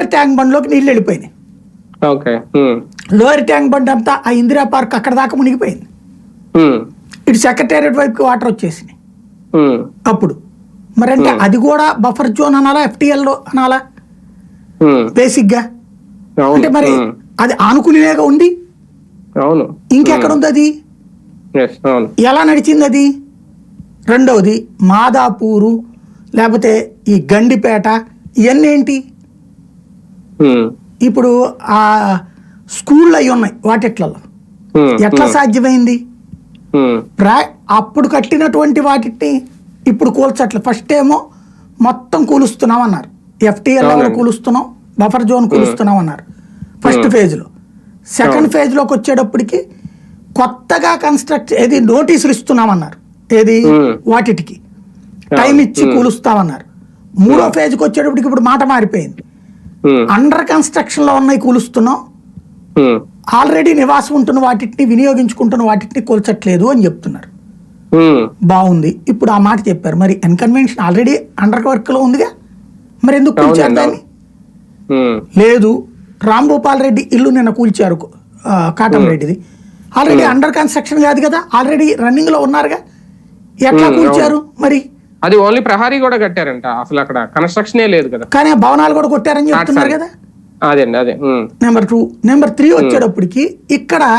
Lower tank బండ్లోకి నీళ్ళు వెళ్ళిపోయినాయి. Lower tank bund అంతా ఆ ఇందిరా పార్క్ అక్కడ దాకా మునిగిపోయింది. ఇటు సెక్రటేరియట్ వైపుకి వాటర్ వచ్చేసినాయి. అప్పుడు. మరి అంటే అది కూడా బఫర్ జోన్ అనాలా ఎఫ్టీఎల్ అనాలా? బేసిక్గా. అంటే మరి అది ఆనుకునేగా ఉంది? ఇంకెక్కడ ఉంది అది? ఎలా నడిచింది అది? రెండవది మాదాపూరు లేకపోతే ఈ గండిపేట ఇవన్నీ ఏంటి? ఇప్పుడు ఆ స్కూళ్ళు అయి ఉన్నాయి వాటిట్లలో. ఎట్లా సాధ్యమైంది? ప్రా అప్పుడు కట్టినటువంటి వాటిని ఇప్పుడు కూల్చట్లేదు ఫస్ట్ ఏమో మొత్తం కూలుస్తున్నాం అన్నారు. FTL level. కూలుస్తున్నాం. బఫర్ జోన్ కూలుస్తున్నాం అన్నారు. ఫస్ట్ ఫేజ్లో సెకండ్ ఫేజ్లోకి వచ్చేటప్పటికి కొత్తగా కన్స్ట్రక్ట్ ఏది నోటీసులు ఇస్తున్నామన్నారు ఏది. వాటికి టైం ఇచ్చి కూలుస్తామన్నారు మూడో ఫేజ్కి వచ్చేటప్పటికి ఇప్పుడు మాట మారిపోయింది. అండర్ కన్స్ట్రక్షన్లో ఉన్నాయి కూలుస్తున్నాం. ఆల్రెడీ నివాసం ఉంటున్న వాటిని వినియోగించుకుంటున్న వాటిని కూల్చట్లేదు అని చెప్తున్నారు. బాగుంది. ఇప్పుడు ఆ మాట చెప్పారు. మరి ఎన్కన్వెన్షన్ ఆల్రెడీ అండర్ వర్క్లో ఉందిగా? మరి ఎందుకు కూల్చారు దాన్ని? లేదు. రామ్ భూపాల్ రెడ్డి ఇల్లు నిన్న కూల్చారు కాటం రెడ్డిది. ఆల్రెడీ అండర్ కన్స్ట్రక్షన్ కాదు కదా? ఆల్రెడీ రన్నింగ్లో ఉన్నారుగా? ఎట్లా కూల్చారు మరి? అది ఓన్లీ ప్రహారీ కూడా కట్టారంట. అసలు అక్కడ కన్స్ట్రక్షనే లేదు కదా. కానీ ఆ భవనాలు కూడా కొట్టారని చెప్తున్నారు కదా? అదే. అండి అదే నెంబర్ టూ. నెంబర్ త్రీ వచ్చేటప్పటికి ఇక్కడ